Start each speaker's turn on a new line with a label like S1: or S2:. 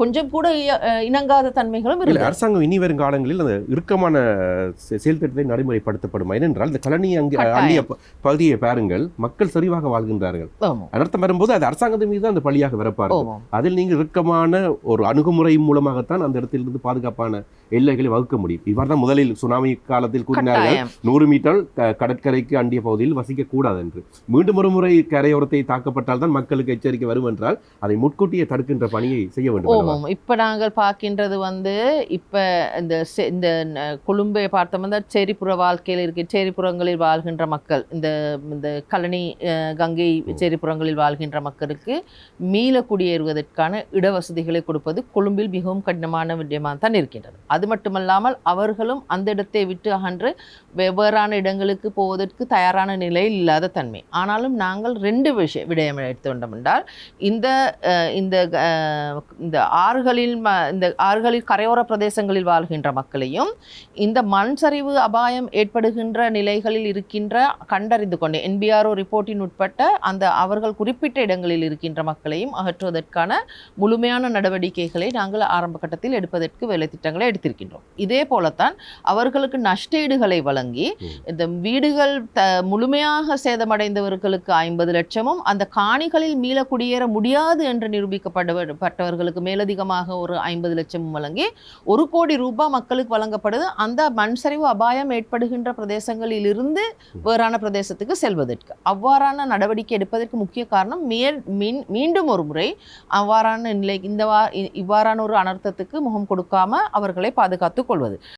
S1: கொஞ்சம் கூட இணங்காத தன்மைகளும்
S2: இல்ல அரசாங்கம் இனி வரும் காலங்களில் அந்த இறுக்கமான செயல் திட்டத்தை நடைமுறைப்படுத்தப்படும்? ஏனென்றால் இந்த கலனி அங்கே. அந்நிய பகுதியை பாருங்கள் மக்கள் சரிவாக வாழ்கின்றார்கள். அனர்த்தம் வரும்போது அது அரசாங்கத்தின் மீது தான் அந்த பழியாக வரப்பாரு
S1: ஆமாம்.
S2: அதில் நீங்கள் இறுக்கமான ஒரு அணுகுமுறை மூலமாகத்தான் அந்த இடத்திலிருந்து பாதுகாப்பான எல்லைகளை வகுக்க முடியும். இவ்வாறு தான் முதலில் சுனாமி காலத்தில் கூறினார்கள் நூறு மீட்டர் கடற்கரைக்கு அண்டிய பகுதியில் வசிக்க கூடாது என்று மீண்டும் ஒரு முறை கரையோரத்தை தாக்கப்பட்டால் தான் மக்களுக்கு எச்சரிக்கை வரும் என்றால் அதை முன்கூட்டியே தடுக்கின்ற பணியை செய்ய வேண்டும்
S1: இப்ப நாங்கள் பார்க்கின்றது வந்து இப்ப இந்த இந்த கொழும்பை பார்த்தோம்னா செரிப்புற வாழ்க்கையில் இருக்க செரிப்புறங்களில் வாழ்கின்ற மக்கள் இந்த இந்த கழனி கங்கை செரிப்புறங்களில் வாழ்கின்ற மக்களுக்கு மீள குடியேறுவதற்கான இடவசதிகளை கொடுப்பது கொழும்பில் மிகவும் கடினமான விடயமாக தான் இருக்கின்றது. அது மட்டுமல்லாமல் அவர்களும் அந்த இடத்தை விட்டு அகன்று வெவ்வேறான இடங்களுக்கு போவதற்கு தயாரான நிலையில் இல்லாத தன்மை. ஆனாலும் நாங்கள் ரெண்டு விஷயம் விடயம் எடுத்துக்கொண்டோம் என்றால் இந்த இந்த இந்த ஆறுகளில் ம- இந்த ஆறுகளில் கரையோர பிரதேசங்களில் வாழ்கின்ற மக்களையும் இந்த மண் சரிவு அபாயம் ஏற்படுகின்ற நிலைகளில் இருக்கின்ற கண்டறிந்து கொண்டு என்பிஆர்ஓ ரிப்போர்ட்டின் உட்பட்ட அந்த அவர்கள் குறிப்பிட்ட இடங்களில் இருக்கின்ற மக்களையும் அகற்றுவதற்கான முழுமையான நடவடிக்கைகளை நாங்கள் ஆரம்ப கட்டத்தில் எடுப்பதற்கு வேலை திட்டங்களை எடுத்திருக்கின்றோம் இதே போலத்தான் அவர்களுக்கு நஷ்டஈடுகளை வழங்கி. இந்த வீடுகள் த முழுமையாக சேதமடைந்தவர்களுக்கு ஐம்பது லட்சமும் அந்த காணிகளில் மீள குடியேற முடியாது என்று நிரூபிக்கப்பட்ட அவர்களுக்கு மேலதிகமாக ஒரு ஐம்பது லட்சம் வழங்கி ஒரு கோடி ரூபாய் மக்களுக்கு வழங்கப்படுது. அந்த மண் சரிவு அபாயம் ஏற்படுகின்ற பிரதேசங்களில் இருந்து வேறான பிரதேசத்துக்கு செல்வதற்கு. அவ்வாறான நடவடிக்கை எடுப்பதற்கு முக்கிய காரணம் மேல் மீன் மீண்டும் ஒரு முறை அவ்வாறான நிலை இந்த வா இவ்வாறான ஒரு அனர்த்தத்துக்கு முகம் கொடுக்காம அவர்களை பாதுகாத்துக் கொள்வது.